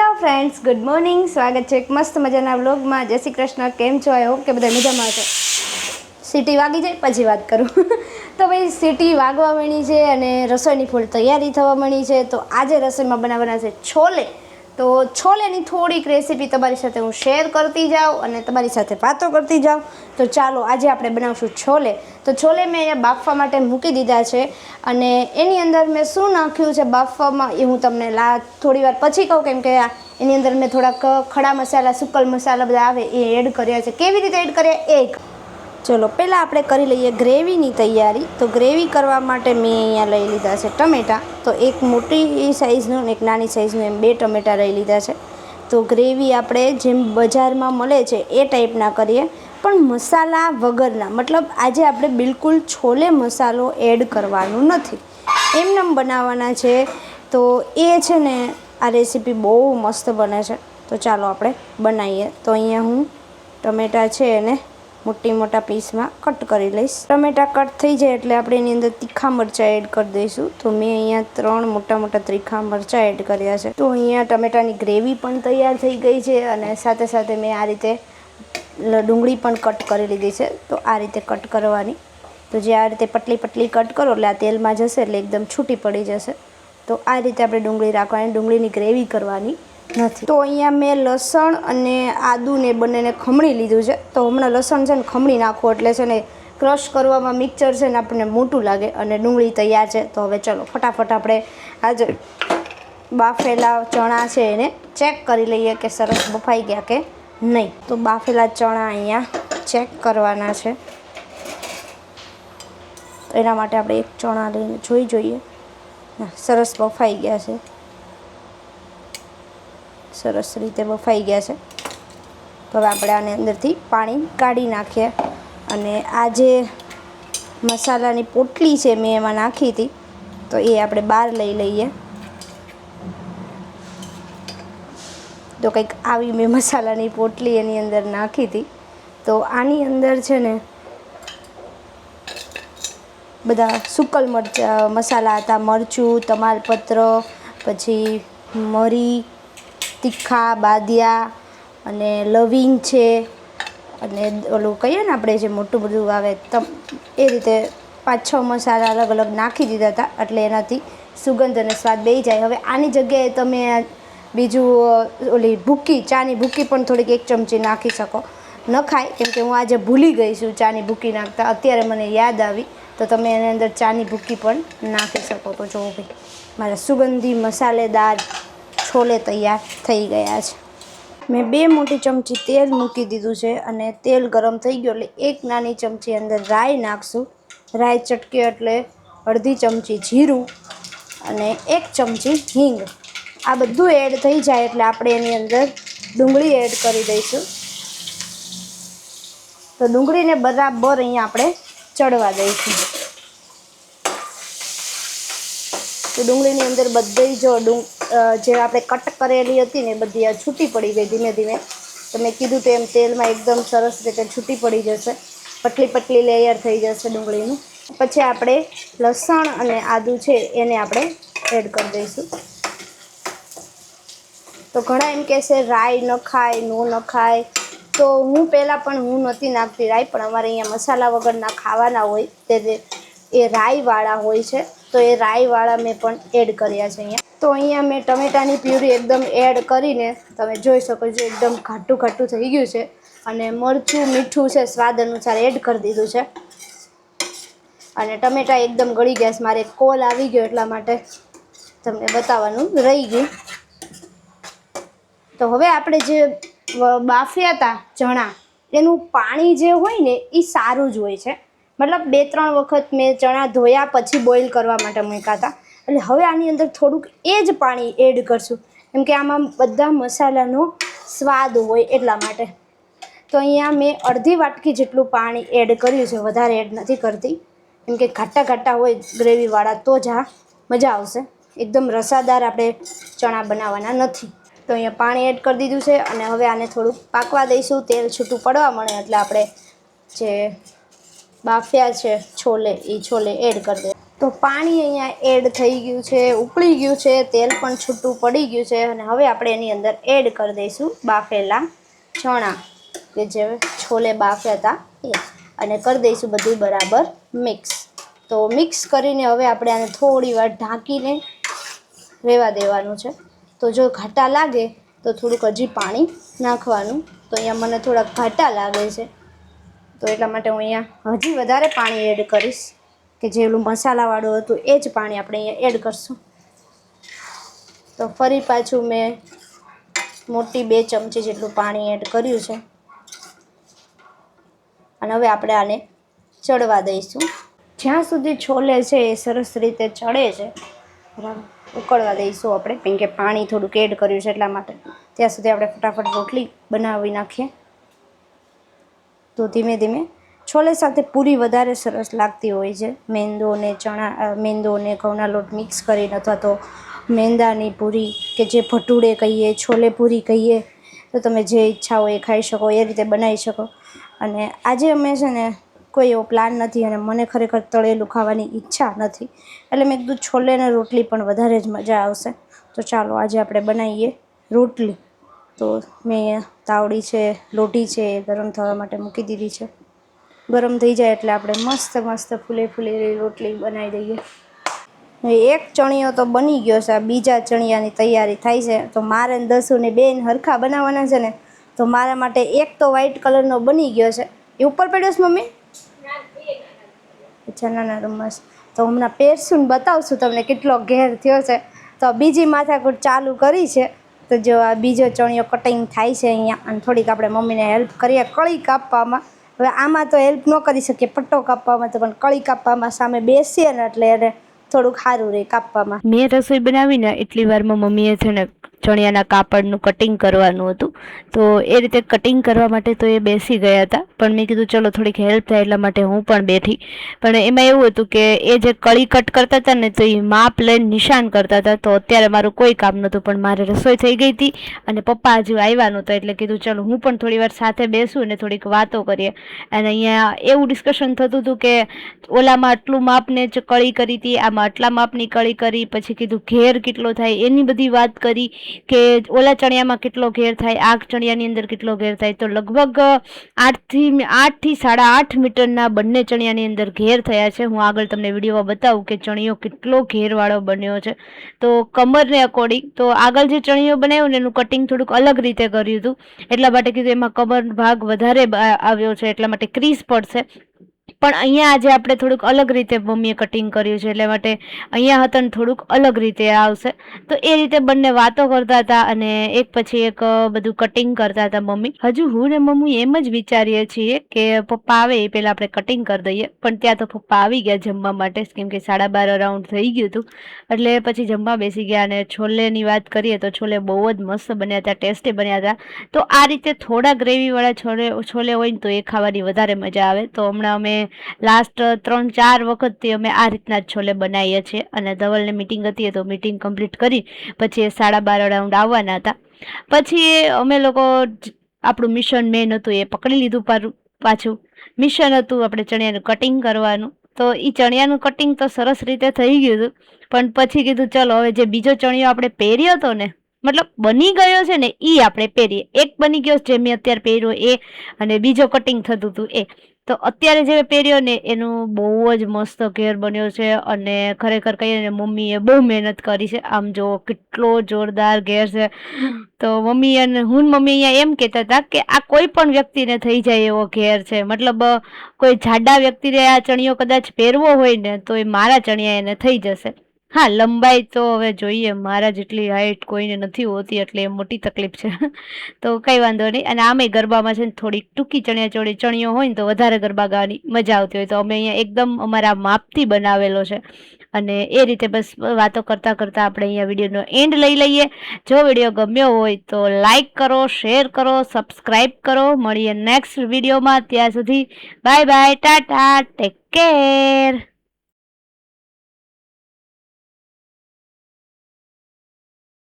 Hello friends good morning સ્વાગત છે એક મસ્ત મજાના વ્લોગમાં જય શ્રી કૃષ્ણ. કેમ છો? આઈ કે બધા મજામાં છો સિટી વાગી જાય, પછી વાત કરું. તો ભાઈ સિટી વાગવા મળી છે અને રસોઈની ફૂલ તૈયારી થવા મળી છે. તો આજે રસોઈમાં બનાવવાના છે છોલે. તો છોલેની થોડીક રેસીપી તમારી સાથે હું શેર કરતી જાઉં અને તમારી સાથે વાતો કરતી જાઉં. તો ચાલો, આજે આપણે બનાવશું છોલે. તો છોલે મેં અહીંયા બાફવા માટે મૂકી દીધા છે અને એની અંદર મેં શું નાખ્યું છે બાફવામાં એ હું તમને લા, થોડી વાર પછી કહું, કેમ કે એની અંદર મેં થોડાક ખડા મસાલા, સુકલ મસાલા બધા આવે એ એડ કર્યા છે. કેવી રીતે એડ કર્યા? એ ચલો, પહેલાં આપણે કરી લઈએ ગ્રેવીની તૈયારી. તો ગ્રેવી કરવા માટે મેં અહીંયા લઈ લીધા છે ટમેટાં. તો એક મોટી સાઇઝનું અને એક નાની સાઇઝનું એમ બે ટમેટાં લઈ લીધા છે. તો ગ્રેવી આપણે જેમ બજારમાં મળે છે એ ટાઈપના કરીએ. પણ મસાલા વગરના, મતલબ આજે આપણે બિલકુલ છોલે મસાલો એડ કરવાનું નથી. એમનેમ બનાવવાના છે. તો એ છે ને આ રેસીપી બહુ મસ્ત બને છે. તો ચાલો આપણે બનાવીએ. તો અહીંયા હું ટમેટાં છે એને મોટી મોટા પીસમાં કટ કરી લઈશ. ટમેટા કટ થઈ જાય એટલે આપણે એની અંદર તીખા મરચાં એડ કરી દઈશું. તો મેં અહીંયા ત્રણ મોટા મોટા તીખા મરચાં એડ કર્યા છે. તો અહીંયા ટમેટાની ગ્રેવી પણ તૈયાર થઈ ગઈ છે અને સાથે સાથે મેં આ રીતે ડુંગળી પણ કટ કરી લીધી છે. તો આ રીતે કટ કરવાની. તો જે આ રીતે પટલી પટલી કટ કરો એટલે આ તેલમાં જશે એટલે એકદમ છૂટી પડી જશે. તો આ રીતે આપણે ડુંગળી રાખવાની, ડુંગળીની ગ્રેવી કરવાની. નથી. તો અહીંયા મેં લસણ અને આદુને બંનેને ખમણી લીધું છે. તો હમણાં લસણ છે ને ખમણી નાખવું એટલે છે ને ક્રશ કરવામાં મિક્સર છે ને આપણને મોટું લાગે અને ડુંગળી તૈયાર છે. તો હવે ચલો, ફટાફટ આપણે આજે બાફેલા ચણા છે એને ચેક કરી લઈએ કે સરસ બફાઈ ગયા કે નહીં. તો બાફેલા ચણા અહીંયા ચેક કરવાના છે. એના માટે આપણે એક ચણા લઈને જોઈ જોઈએ. સરસ બફાઈ ગયા છે. સરસ રીતે બફાઈ ગયા છે. હવે આપણે આની અંદરથી પાણી કાઢી નાખીએ. અને આ જે મસાલાની પોટલી છે મેં એમાં નાખી હતી, તો એ આપણે બહાર લઈ લઈએ. તો કંઈક આવી મેં મસાલાની પોટલી એની અંદર નાખી હતી. તો આની અંદર છે ને બધા સુકલ મરચા, મસાલા હતા, મરચું, તમાલપત્ર, પછી મરી તીખા બાદિયા અને લવિંગ છે. અને ઓલું કહીએ ને આપણે જે મોટું બધું આવે તમ, એ રીતે પાંચ છ મસાલા અલગ અલગ નાખી દીધા હતા. એટલે એનાથી સુગંધ અને સ્વાદ બે જાય. હવે આની જગ્યાએ તમે બીજું ઓલી ભૂકી, ચાની ભૂકી પણ થોડીક એક ચમચી નાખી શકો. ન ખાય, કેમ કે હું આજે ભૂલી ગઈ છું ચાની ભૂકી નાખતા. અત્યારે મને યાદ આવી, તો તમે એની અંદર ચાની ભૂકી પણ નાખી શકો. તો જો ભાઈ, મારા સુગંધી મસાલેદાર છોલે તૈયાર થઈ ગયા છે. મેં બે મોટી ચમચી તેલ મૂકી દીધું છે અને તેલ ગરમ થઈ ગયું એટલે એક નાની ચમચી અંદર રાઈ નાખશું. રાઈ ચટકે એટલે અડધી ચમચી જીરું અને એક ચમચી હિંગ. આ બધું એડ થઈ જાય એટલે આપણે એની અંદર ડુંગળી એડ કરી દઈશું. તો ડુંગળીને બરાબર અહીંયા આપણે ચડવા દઈશું. તો ડુંગળીની અંદર બધી જો ડુંગ જે આપણે કટ કરેલી હતી ને બધી આ છૂટી પડી ગઈ ધીમે ધીમે. તો મેં કીધું તેમ તેલમાં એકદમ સરસ રીતે છૂટી પડી જશે. પટલી પટલી લેયર થઈ જશે ડુંગળીનું. પછી આપણે લસણ અને આદું છે એને આપણે એડ કરી દઈશું. તો ઘણા એમ કહેશે, રાઈ ન ખાય, નો ન ખાય. તો હું પહેલાં પણ હું નહોતી નાખતી રાઈ, પણ અમારે અહીંયા મસાલા વગરના ખાવાના હોય તે એ રાઈવાળા હોય છે તો એ રાઈવાળા મેં પણ એડ કર્યા છે અહીંયા. તો અહીંયા મેં ટમેટાની પ્યુરી એકદમ એડ કરીને તમે જોઈ શકો છો, એકદમ ઘાટું ઘાટું થઈ ગયું છે અને મરચું, મીઠું છે, સ્વાદ અનુસાર એડ કરી દીધું છે. અને ટમેટા એકદમ ગળી ગયા છે, મારે કોલ આવી ગયો એટલા માટે તમને બતાવવાનું રહી ગયું. તો હવે આપણે જે બાફ્યા હતા ચણા, એનું પાણી જે હોય ને એ સારું જ હોય છે. મતલબ બે, ત્રણ વખત મેં ચણા ધોયા પછી બોઇલ કરવા માટે મૂક્યા હતા એટલે હવે આની અંદર થોડુંક એ જ પાણી એડ કરશું. કેમ કે આમાં બધા મસાલાનો સ્વાદ હોય એટલા માટે. તો અહીંયા મેં અડધી વાટકી જેટલું પાણી એડ કર્યું છે, વધારે એડ નથી કરતી. કેમ કે ઘાટા ઘાટા હોય ગ્રેવીવાળા, તો જ આ મજા આવશે. એકદમ રસાદાર આપણે ચણા બનાવવાના નથી. તો અહીંયા પાણી એડ કરી દીધું છે અને હવે આને થોડુંક પાકવા દઈશું. તેલ છૂટું પડવા મળે એટલે આપણે જે બાફ્યા છે છોલે એ છોલે એડ કરી દે. તો પાણી અહીંયા એડ થઈ ગયું છે ઉકળી ગયું છે, તેલ પણ છૂટું પડી ગયું છે અને હવે આપણે એની અંદર એડ કરી દઈશું બાફેલા ચણા, કે જે છોલે બાફ્યા હતા, એ. અને કરી દઈશું બધું બરાબર મિક્સ તો મિક્સ કરીને હવે આપણે આને થોડી વાર ઢાંકીને રહેવા દેવાનું છે. તો જો ઘાટા લાગે, તો થોડુંક હજી પાણી નાખવાનું. તો અહીંયા મને થોડાક ઘાટા લાગે છે. તો એટલા માટે હું અહીંયા હજી વધારે પાણી એડ કરીશ, કે જે ઓલું મસાલાવાળું હતું એ જ પાણી આપણે અહીંયા એડ કરશું. તો ફરી પાછું મેં મોટી બે ચમચી જેટલું પાણી એડ કર્યું છે. અને હવે આપણે આને ચડવા દઈશું. જ્યાં સુધી છોલે છે એ સરસ રીતે ચડે છે બરાબર ઉકળવા દઈશું આપણે, કેમ કે પાણી થોડુંક એડ કર્યું છે એટલા માટે. ત્યાં સુધી આપણે ફટાફટ રોટલી બનાવી નાખીએ. તો ધીમે ધીમે છોલે સાથે પૂરી વધારે સરસ લાગતી હોય છે. મેંદો ને ચણા મેંદો ને ઘઉંના લોટ મિક્સ કરીને અથવા તો મેંદાની પૂરી કે જે ભટુડે કહીએ, છોલે પૂરી કહીએ, તો તમે જે ઈચ્છા હોય એ ખાઈ શકો, એ રીતે બનાવી શકો. અને આજે અમે છે ને કોઈ એવો પ્લાન નથી અને મને ખરેખર તળેલું ખાવાની ઈચ્છા નથી. એટલે મેં કીધું છોલે ને રોટલી પણ વધારે જ મજા આવશે. તો ચાલો આજે આપણે બનાવીએ રોટલી. તો મેં તાવડી છે લોટી છે એ ગરમ થવા માટે મૂકી દીધી છે. ગરમ થઈ જાય એટલે આપણે મસ્ત મસ્ત ફૂલે ફૂલેલી રોટલી બનાવી દઈએ. એક ચણિયો તો બની ગયો છે, આ બીજા ચણિયાની તૈયારી થાય છે. તો મારે ને દસુને બેન હરખા બનાવવાના છે ને, તો મારા માટે એક તો વ્હાઈટ કલરનો બની ગયો છે. એ ઉપર પડ્યો છે મમ્મી? અચ્છા, ના ના રમસ તો હમણાં પહેરશું ને બતાવશું તમને કેટલો ઘેર થયો છે. તો બીજી માથાકૂટ ચાલુ કરી છે. તો જો આ બીજો ચણિયો કટિંગ થાય છે અહીંયા અને થોડીક આપણે મમ્મીને હેલ્પ કરીએ કળી કાપવામાં. હવે આમાં તો હેલ્પ ન કરી શકીએ, પટ્ટો કાપવામાં તો, પણ કળી કાપવામાં સામે બેસીએ ને એટલે એને થોડુંક સારું રહે કાપવામાં. મેં રસોઈ બનાવીને એટલી વારમાં મમ્મીએ છે ને ચણિયાના કાપડનું કટિંગ કરવાનું હતું. તો એ રીતે કટિંગ કરવા માટે તો એ બેસી ગયા હતા. પણ મેં કીધું, ચલો, થોડીક હેલ્પ થાય એટલા માટે હું પણ બેઠી. પણ એમાં એવું હતું કે એ જે કળી કટ કરતા હતા ને, તો એ માપ લઈને નિશાન કરતા હતા. તો અત્યારે મારું કોઈ કામ નહોતું, પણ મારે રસોઈ થઈ ગઈ હતી અને પપ્પા હજુ આવ્યા નહોતા એટલે કીધું, ચલો, હું પણ થોડી વાર સાથે બેસું ને થોડીક વાતો કરીએ. અને અહીંયા એવું ડિસ્કશન થતું હતું કે ઓલામાં આટલું માપને જ કળી કરી હતી, આમાં આટલા માપની કળી કરી, પછી કીધું, ઘેર કેટલો થાય? એની બધી વાત કરી. કે ઓલા ચણિયામાં કેટલો ઘેર થાય આ ચણિયાની અંદર કેટલો ઘેર થાય, તો લગભગ આઠથી આઠથી સાડા આઠ મીટરના બંને ચણિયાની અંદર ઘેર થયા છે. હું આગળ તમને વિડીયોમાં બતાવું કે ચણિયો કેટલો ઘેરવાળો બન્યો છે. તો કમરને અકોર્ડિંગ તો આગળ જે ચણિયો બનાવ્યો ને એનું કટિંગ થોડુંક અલગ રીતે કર્યું હતું. એટલા માટે કીધું એમાં કમર ભાગ વધારે આવ્યો છે, એટલા માટે ક્રીઝ પડશે. પણ અહીંયા આજે આપણે થોડુંક અલગ રીતે મમ્મીએ કટિંગ કર્યું છે, એટલે માટે અહીંયા હતા ને થોડુંક અલગ રીતે આવશે. તો એ રીતે બંને વાતો કરતા હતા અને એક પછી એક બધું કટિંગ કરતા હતા મમ્મી. હજુ હું ને મમ્મી એમ જ વિચારીએ છીએ કે પપ્પા આવે એ પહેલાં આપણે કટિંગ કરી દઈએ. પણ ત્યાં તો પપ્પા આવી ગયા જમવા માટે, કેમ કે સાડા બાર અરાઉન્ડ થઈ ગયું હતું. એટલે પછી જમવા બેસી ગયા અને છોલેની વાત કરીએ તો છોલે બહુ જ મસ્ત બન્યા હતા, ટેસ્ટી બન્યા હતા. તો આ રીતે થોડા ગ્રેવીવાળા છોલે છોલે હોય ને તો એ ખાવાની વધારે મજા આવે. તો હમણાં અમે લાસ્ટ ત્રણ, ચાર વખતથી અમે આ રીતના જ છોલે બનાવીએ છીએ. અને ધવલને મિટિંગ હતી તો મિટિંગ કમ્પ્લીટ કરી, પછી એ સાડા બાર અરાઉન્ડ આવવાના હતા. પછી અમે લોકો આપણું મિશન મેન હતું એ પકડી લીધું પાછું. મિશન હતું આપણે ચણિયાનું કટિંગ કરવાનું. તો એ ચણિયાનું કટિંગ તો સરસ રીતે થઈ ગયું હતું. પણ પછી કીધું, ચલો, હવે જે બીજો ચણિયો આપણે પહેર્યો હતો ને મતલબ બની ગયો છે ને એ આપણે પહેરીએ. એક બની ગયો જે મેં અત્યારે પહેર્યો એ અને બીજો કટિંગ થતું હતું એ. તો અત્યારે જે પહેર્યો ને, એનું બહુ જ મસ્ત ઘેર બન્યો છે અને ખરેખર કહીએ ને, મમ્મીએ બહુ મહેનત કરી છે. આમ જો કેટલો જોરદાર ઘેર છે. તો મમ્મી અને હું મમ્મી અહીંયા એમ કહેતા હતા કે આ કોઈ પણ વ્યક્તિને થઈ જાય એવો ઘેર છે. મતલબ, કોઈ જાડા વ્યક્તિને આ ચણિયો કદાચ પહેરવો હોય ને, તો એ મારા ચણિયા એને થઈ જશે. હા, લંબાઈ તો હવે જોઈએ. મારા જેટલી હાઈટ કોઈને નથી હોતી, એટલે એ મોટી તકલીફ છે. તો કંઈ વાંધો નહીં. અને આમે ગરબામાં છે ને થોડીક ટૂંકી ચણિયા ચોળી ચણિયો હોય ને તો વધારે ગરબા ગાવાની મજા આવતી હોય. તો અમે અહીંયા એકદમ અમારા માપથી બનાવેલો છે. અને એ રીતે બસ વાતો કરતાં કરતાં આપણે અહીંયા વિડીયોનો એન્ડ લઈ લઈએ. જો વીડિયો ગમ્યો હોય તો લાઈક કરો શેર કરો સબસ્ક્રાઈબ કરો. મળીએ નેક્સ્ટ વિડીયોમાં. ત્યાં સુધી bye bye tata take care